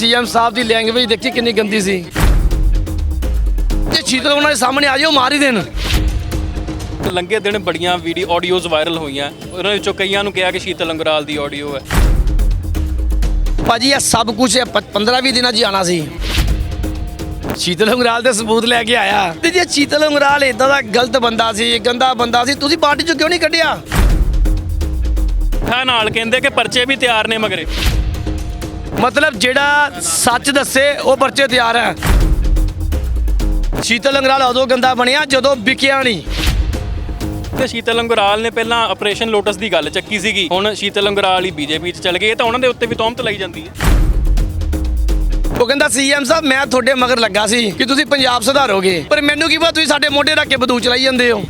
CM ਸਾਹਿਬ ਦੀ language ਦੇਖੀ ਕਿੰਨੀ ਗੰਦੀ ਸੀ। ਜੇ ਸ਼ੀਤਲ ਉਹਨਾਂ ਦੇ ਸਾਹਮਣੇ ਆ ਜਾਓ ਮਾਰ ਹੀ ਦੇਣ। ਲੰਘੇ ਦਿਨ ਬੜੀਆਂ ਵੀਡੀਓ ਆਡੀਓਜ਼ ਵਾਇਰਲ ਹੋਈਆਂ। ਉਹਨਾਂ ਵਿੱਚੋਂ ਕਈਆਂ ਨੂੰ ਕਿਹਾ ਕਿ ਸ਼ੀਤਲ ਅੰਗਰਾਲ ਦੀ ਆਡੀਓ ਹੈ। ਭਾਜੀ ਇਹ ਸਭ ਕੁਝ 15-20 ਦਿਨਾਂ 'ਚ ਆਣਾ ਸੀ। ਸ਼ੀਤਲ ਉਂਗਰਾਲ ਦੇ ਸਬੂਤ ਲੈ ਕੇ ਆਇਆ। ਤੇ ਜੇ ਸ਼ੀਤਲ ਉਂਗਰਾਲ ਇਦਾਂ ਦਾ ਗਲਤ ਬੰਦਾ ਸੀ ਗੰਦਾ ਬੰਦਾ ਸੀ ਤੁਸੀਂ ਪਾਰਟੀ 'ਚੋਂ ਕਿਉਂ ਨਹੀਂ ਕੱਢਿਆ? ਹਾਂ ਨਾਲ ਕਹਿੰਦੇ ਕਿ ਪਰਚੇ ਵੀ ਤਿਆਰ ਨੇ ਮਗਰੇ। ਮਤਲਬ ਜਿਹੜਾ ਸੱਚ ਦੱਸੇ ਉਹ ਪਰਚੇ ਤਿਆਰ ਹੈ। ਸ਼ੀਤਲ ਉਂਗਰਾਲ ਉਦੋਂ ਗੰਦਾ ਬਣਿਆ ਜਦੋਂ ਵਿਕਿਆ ਨਹੀਂ। ਤੇ ਸ਼ੀਤਲ ਅੰਗਰਾਲ ਨੇ ਪਹਿਲਾਂ ਆਪਰੇਸ਼ਨ ਲੋਟਸ ਦੀ ਗੱਲ ਚੱਕੀ ਸੀਗੀ। ਹੁਣ ਸ਼ੀਤਲ ਅੰਗਰਾਲ ਹੀ ਬੀਜੇਪੀ 'ਚ ਚਲ ਗਏ ਇਹ ਤਾਂ ਉਹਨਾਂ ਦੇ ਉੱਤੇ ਵੀ ਤੌਮਤ ਲਾਈ ਜਾਂਦੀ ਹੈ। ਉਹ ਕਹਿੰਦਾ ਸੀਐਮ ਸਾਹਿਬ ਮੈਂ ਤੁਹਾਡੇ ਮਗਰ ਲੱਗਾ ਸੀ ਕਿ ਤੁਸੀਂ ਪੰਜਾਬ ਸੁਧਾਰੋਗੇ। ਪਰ ਮੈਨੂੰ ਕੀ ਪਤਾ ਤੁਸੀਂ ਸਾਡੇ ਮੋਢੇ ਰੱਖ ਕੇ ਬੰਦੂਕ ਚਲਾਈ ਜਾਂਦੇ ਹੋ।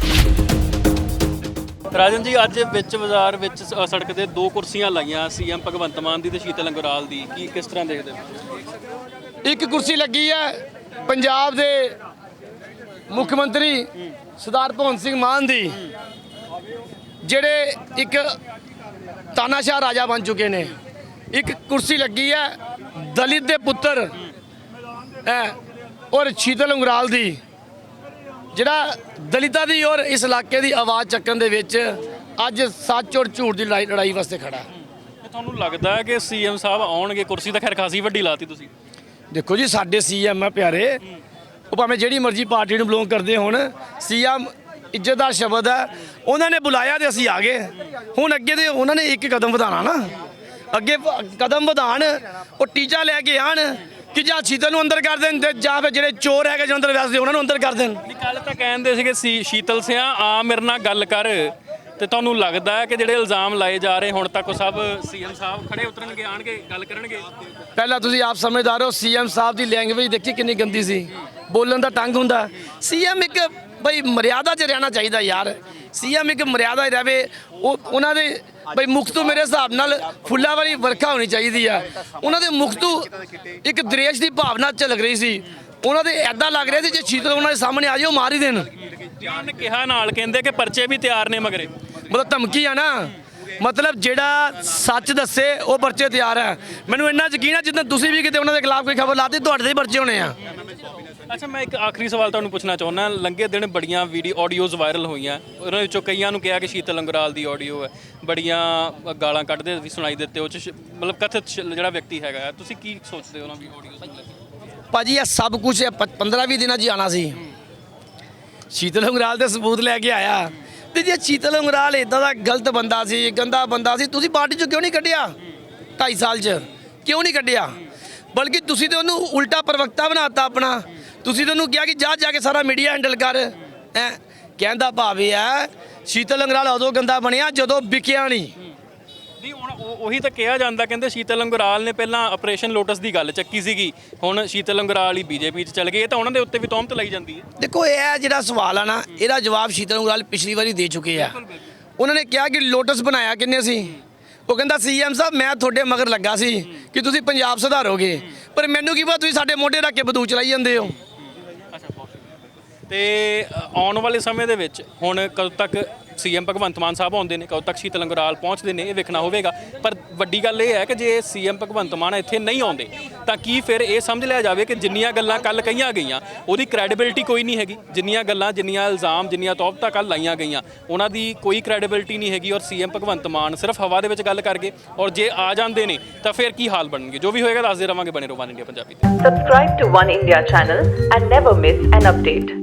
ਰਾਜਨ ਜੀ, ਅੱਜ ਵਿੱਚ ਬਾਜ਼ਾਰ ਵਿੱਚ ਸ- ਸੜਕ ਤੇ ਦੋ ਕੁਰਸੀਆਂ ਲਾਈਆਂ ਸੀਐਮ ਭਗਵੰਤ ਮਾਨ ਦੀ ਤੇ ਸ਼ੀਤਲ ਅੰਗਰਾਲ ਦੀ। ਕੀ, ਕਿਸ ਤਰ੍ਹਾਂ ਦੇਖਦੇ ਹੋ? ਇੱਕ ਕੁਰਸੀ ਲੱਗੀ ਹੈ ਪੰਜਾਬ ਦੇ ਮੁੱਖ ਮੰਤਰੀ ਸਰਦਾਰ ਭਗਵੰਤ ਸਿੰਘ ਮਾਨ ਦੀ, ਜਿਹੜੇ ਇੱਕ ਤਾਨਾਸ਼ਾਹ ਰਾਜਾ ਬਣ ਚੁੱਕੇ ਨੇ। ਇੱਕ ਕੁਰਸੀ ਲੱਗੀ ਹੈ ਦਲਿਤ ਦੇ ਪੁੱਤਰ, ਹੈ, ਔਰ ਸ਼ੀਤਲ ਉਂਗਰਾਲ ਦੀ। ਜਿਹੜਾ ਦਲਿਤਾਂ ਦੀ ਔਰ ਇਸ ਇਲਾਕੇ ਦੀ ਆਵਾਜ਼ ਚੱਕਣ ਦੇ ਵਿੱਚ ਅੱਜ ਸੱਚ ਔਰ ਝੂਠ ਦੀ ਲੜਾਈ ਲੜਾਈ ਵਾਸਤੇ ਖੜਾ ਤੁਹਾਨੂੰ ਲੱਗਦਾ ਹੈ ਕਿ ਸੀਐਮ ਸਾਹਿਬ ਆਉਣਗੇ? ਕੁਰਸੀ ਤਾਂ ਖੈਰ ਖਾਸੀ ਵੱਡੀ ਲਾਤੀ ਤੁਸੀਂ। ਦੇਖੋ ਜੀ ਸਾਡੇ ਸੀਐਮ ਆ ਪਿਆਰੇ। ਉਹ ਭਾਵੇਂ ਜਿਹੜੀ ਮਰਜ਼ੀ ਪਾਰਟੀ ਨੂੰ ਬਿਲੋਂਗ ਕਰਦੇ ਹੋਣ ਸੀਐਮ ਇੱਜ਼ਤਦਾਰ ਸ਼ਬਦ ਹੈ ਉਹਨਾਂ ਨੇ ਬੁਲਾਇਆ ਤੇ ਅਸੀਂ ਆ ਗਏ। ਹੁਣ ਅੱਗੇ ਦੇ ਉਹਨਾਂ ਨੇ ਇੱਕ ਕਦਮ ਵਧਾਣਾ ਨਾ। ਅੱਗੇ ਕਦਮ ਵਧਾਣ ਉਹ ਟੀਚਾ ਲੈ ਕੇ ਆਣ ਕਿ ਜਾਂ ਸ਼ੀਤਲ ਨੂੰ ਅੰਦਰ ਕਰ ਦੇਣ ਤੇ ਜਾਂ ਫਿਰ ਜਿਹੜੇ ਚੋਰ ਹੈਗੇ ਜਲੰਧਰ ਵੈਸਦੇ ਉਹਨਾਂ ਨੂੰ ਅੰਦਰ ਕਰ ਦੇਣ? ਨਹੀਂ ਕੱਲ ਤਾਂ ਕਹਿੰਦੇ ਸੀਗੇ ਸੀ ਸ਼ੀਤਲ ਸਿਆ ਆ ਮੇਰੇ ਨਾਲ ਗੱਲ ਕਰ। ਤੇ ਤੁਹਾਨੂੰ ਲੱਗਦਾ ਹੈ ਕਿ ਜਿਹੜੇ ਇਲਜ਼ਾਮ ਲਾਏ ਜਾ ਰਹੇ ਹੁਣ ਤੱਕ ਉਹ ਸਭ ਸੀਐਮ ਸਾਹਿਬ ਖੜੇ ਉਤਰਨਗੇ ਆਣਗੇ ਗੱਲ ਕਰਨਗੇ? ਪਹਿਲਾਂ ਤੁਸੀਂ ਆਪ ਸਮਝਦਾਰ ਹੋ ਸੀਐਮ ਸਾਹਿਬ ਦੀ ਲੈਂਗੁਏਜ ਦੇਖੀ ਕਿੰਨੀ ਗੰਦੀ ਸੀ? ਬੋਲਣ ਦਾ ਟੰਗ ਹੁੰਦਾ। ਸੀਐਮ ਇੱਕ ਬਈ ਮਰਿਆਦਾ 'ਚ ਰਹਿਣਾ ਚਾਹੀਦਾ ਯਾਰ। ਸੀਐਮ ਇੱਕ ਮਰਿਆਦਾ 'ਚ ਰਵੇ ਉਹ ਉਹਨਾਂ ਦੇ ਬਈ ਮੁਖ ਤੋਂ ਮੇਰੇ ਹਿਸਾਬ ਨਾਲ ਫੁੱਲਾਂ ਵਾਲੀ ਵਰਖਾ ਹੋਣੀ ਚਾਹੀਦੀ ਆ। ਉਹਨਾਂ ਦੇ ਮੁਖ ਤੋਂ ਇੱਕ ਦਰੇਸ਼ ਦੀ ਭਾਵਨਾ ਝਲਕ ਰਹੀ ਸੀ। ਉਹਨਾਂ ਦੇ ਐਦਾਂ ਲੱਗ ਰਿਹਾ ਸੀ ਜੇ ਸ਼ੀਤਲ ਉਹਨਾਂ ਦੇ ਸਾਹਮਣੇ ਆ ਜਾਓ ਮਾਰ ਹੀ ਦੇਣ। ਜਾਨ ਕਿਹਾ ਨਾਲ ਕਹਿੰਦੇ ਕਿ ਪਰਚੇ ਵੀ ਤਿਆਰ ਨੇ ਮਗਰੇ। ਮਤਲਬ ਧਮਕੀ ਆ ਨਾ। ਮਤਲਬ ਜਿਹੜਾ ਸੱਚ ਦੱਸੇ ਉਹ ਪਰਚੇ ਤਿਆਰ ਹੈ। ਮੈਨੂੰ ਇੰਨਾ ਯਕੀਨ ਹੈ ਜਿੱਦਾਂ ਤੁਸੀਂ ਵੀ ਕਿਤੇ ਉਹਨਾਂ ਦੇ ਖਿਲਾਫ ਕੋਈ ਖਬਰ ਲਾਤੀ ਤੁਹਾਡੇ ਦੇ ਪਰਚੇ ਹੋਣੇ ਆ। ਅੱਛਾ ਮੈਂ ਇੱਕ ਆਖਰੀ ਸਵਾਲ ਤੁਹਾਨੂੰ ਪੁੱਛਣਾ ਚਾਹੁੰਦਾ ਲੰਘੇ ਦਿਨ ਬੜੀਆਂ ਵੀਡੀਓ ਆਡੀਓਜ਼ ਵਾਇਰਲ ਹੋਈਆਂ। ਉਹਨਾਂ ਵਿੱਚੋਂ ਕਈਆਂ ਨੂੰ ਕਿਹਾ ਕਿ ਸ਼ੀਤਲ ਅੰਗਰਾਲ ਦੀ ਆਡੀਓ ਹੈ। ਬੜੀਆਂ ਗਾਲਾਂ ਕੱਢਦੇ ਵੀ ਸੁਣਾਈ ਦਿੱਤੇ ਉਹ ਚ ਸ਼- ਮਤਲਬ ਕਥਿਤ ਸ਼- ਜਿਹੜਾ ਵਿਅਕਤੀ ਹੈਗਾ ਤੁਸੀਂ ਕੀ ਸੋਚਦੇ ਹੋ ਉਹਨਾਂ ਵੀ ਆਡੀਓਜ਼ ਨੂੰ ਲੈ ਕੇ? ਭਾਜੀ ਇਹ ਸਭ ਕੁਝ 15-20 ਦਿਨਾਂ 'ਚ ਹੀ ਆਣਾ ਸੀ। ਸ਼ੀਤਲ ਉਂਗਰਾਲ ਦੇ ਸਬੂਤ ਲੈ ਕੇ ਆਇਆ। ਤੇ ਜੇ ਸ਼ੀਤਲ ਉਂਗਰਾਲ ਇਦਾਂ ਦਾ ਗਲਤ ਬੰਦਾ ਸੀ, ਗੰਦਾ ਬੰਦਾ ਸੀ, ਤੁਸੀਂ ਪਾਰਟੀ 'ਚੋਂ ਕਿਉਂ ਨਹੀਂ ਕੱਢਿਆ? 2.5 ਸਾਲ 'ਚ। ਕਿਉਂ ਨਹੀਂ ਕੱਢਿਆ? ਬਲਕਿ ਤੁਸੀਂ ਤੇ ਉਹਨੂੰ ਉਲਟਾ ਪ੍ਰਵਕਤਾ ਬਣਾਤਾ ਆਪਣਾ। ਤੁਸੀਂ ਤੇ ਉਹਨੂੰ ਕਿਹਾ ਕਿ ਜਾ ਜਾ ਕੇ ਸਾਰਾ ਮੀਡੀਆ ਹੈਂਡਲ ਕਰ। ਹੈ? ਕਹਿੰਦਾ ਭਾਵੇਂ ਹੈ ਸ਼ੀਤਲ ਅੰਗਰਾਲ ਉਦੋਂ ਗੰਦਾ ਬਣਿਆ ਜਦੋਂ ਵਿਕਿਆ ਨਹੀਂ। ਨਹੀਂ ਹੁਣ ਉਹ- ਉਹੀ ਤਾਂ ਕਿਹਾ ਜਾਂਦਾ ਕਹਿੰਦੇ ਸ਼ੀਤਲ ਅੰਗਰਾਲ ਨੇ ਪਹਿਲਾਂ ਆਪਰੇਸ਼ਨ ਲੋਟਸ ਦੀ ਗੱਲ ਚੱਕੀ ਸੀਗੀ। ਹੁਣ ਸ਼ੀਤਲ ਅੰਗਰਾਲ ਹੀ ਬੀਜੇਪੀ 'ਚ ਚਲ ਗਏ ਇਹ ਤਾਂ ਉਹਨਾਂ ਦੇ ਉੱਤੇ ਵੀ ਤੌਮਤ ਲਾਈ ਜਾਂਦੀ ਹੈ। ਦੇਖੋ ਇਹ ਜਿਹੜਾ ਸਵਾਲ ਆ ਨਾ ਇਹਦਾ ਜਵਾਬ ਸ਼ੀਤਲ ਉਂਗਰਾਲ ਪਿਛਲੀ ਵਾਰੀ ਦੇ ਚੁੱਕੇ ਆ। ਉਹਨਾਂ ਨੇ ਕਿਹਾ ਕਿ ਲੋਟਸ ਬਣਾਇਆ ਕਿੰਨੇ ਸੀ? ਉਹ ਕਹਿੰਦਾ ਸੀਐਮ ਸਾਹਿਬ ਮੈਂ ਤੁਹਾਡੇ ਮਗਰ ਲੱਗਾ ਸੀ ਕਿ ਤੁਸੀਂ ਪੰਜਾਬ ਸੁਧਾਰੋਗੇ। ਪਰ ਮੈਨੂੰ ਕੀ ਪਤਾ ਤੁਸੀਂ ਸਾਡੇ ਮੋਢੇ ਰੱਖ ਕੇ ਬੰਦੂਕ ਚਲਾਈ ਜਾਂਦੇ ਹੋ। ਤੇ ਆਉਣ ਵਾਲੇ ਸਮੇਂ ਦੇ ਵਿੱਚ ਹੁਣ ਕਦੋਂ ਤੱਕ ਸੀਐਮ ਭਗਵੰਤ ਮਾਨ ਸਾਹਿਬ ਆਉਂਦੇ ਨੇ, ਕਦੋਂ ਤੱਕ ਸ਼ੀਤ ਲੰਗਰਾਲ ਪਹੁੰਚਦੇ ਨੇ, ਇਹ ਵੇਖਣਾ ਹੋਵੇਗਾ। ਪਰ ਵੱਡੀ ਗੱਲ ਇਹ ਹੈ ਕਿ ਜੇ ਸੀਐਮ ਭਗਵੰਤ ਮਾਨ ਇੱਥੇ ਨਹੀਂ ਆਉਂਦੇ, ਤਾਂ ਕੀ ਫਿਰ ਇਹ ਸਮਝ ਲਿਆ ਜਾਵੇ ਕਿ ਜਿੰਨੀਆਂ ਗੱਲਾਂ ਕੱਲ ਕਹੀਆਂ ਗਈਆਂ, ਉਹਦੀ ਕ੍ਰੈਡੀਬਿਲਟੀ ਕੋਈ ਨਹੀਂ ਹੈਗੀ। ਜਿੰਨੀਆਂ ਗੱਲਾਂ, ਜਿੰਨੀਆਂ ਇਲਜ਼ਾਮ, ਜਿੰਨੀਆਂ ਤੋਬਤਾਂ ਕੱਲ ਲਾਈਆਂ ਗਈਆਂ, ਉਹਨਾਂ ਦੀ ਕੋਈ ਕ੍ਰੈਡੀਬਿਲਟੀ ਨਹੀਂ ਹੈਗੀ ਔਰ ਸੀਐਮ ਭਗਵੰਤ ਮਾਨ ਸਿਰਫ ਹਵਾ ਦੇ ਵਿੱਚ ਗੱਲ ਕਰ ਔਰ ਜੇ ਆ ਜਾਂਦੇ ਨੇ, ਤਾਂ ਫਿਰ ਕੀ ਹਾਲ ਬਣਨਗੇ? ਜੋ ਵੀ ਹੋਏਗਾ ਦੱਸਦੇ ਰਵਾਂਗੇ ਬਣੇ ਰਹੋ ਵਨ ਇੰਡੀਆ ਪੰਜਾਬੀ ਤੇ। Subscribe to One India channel and never miss an update.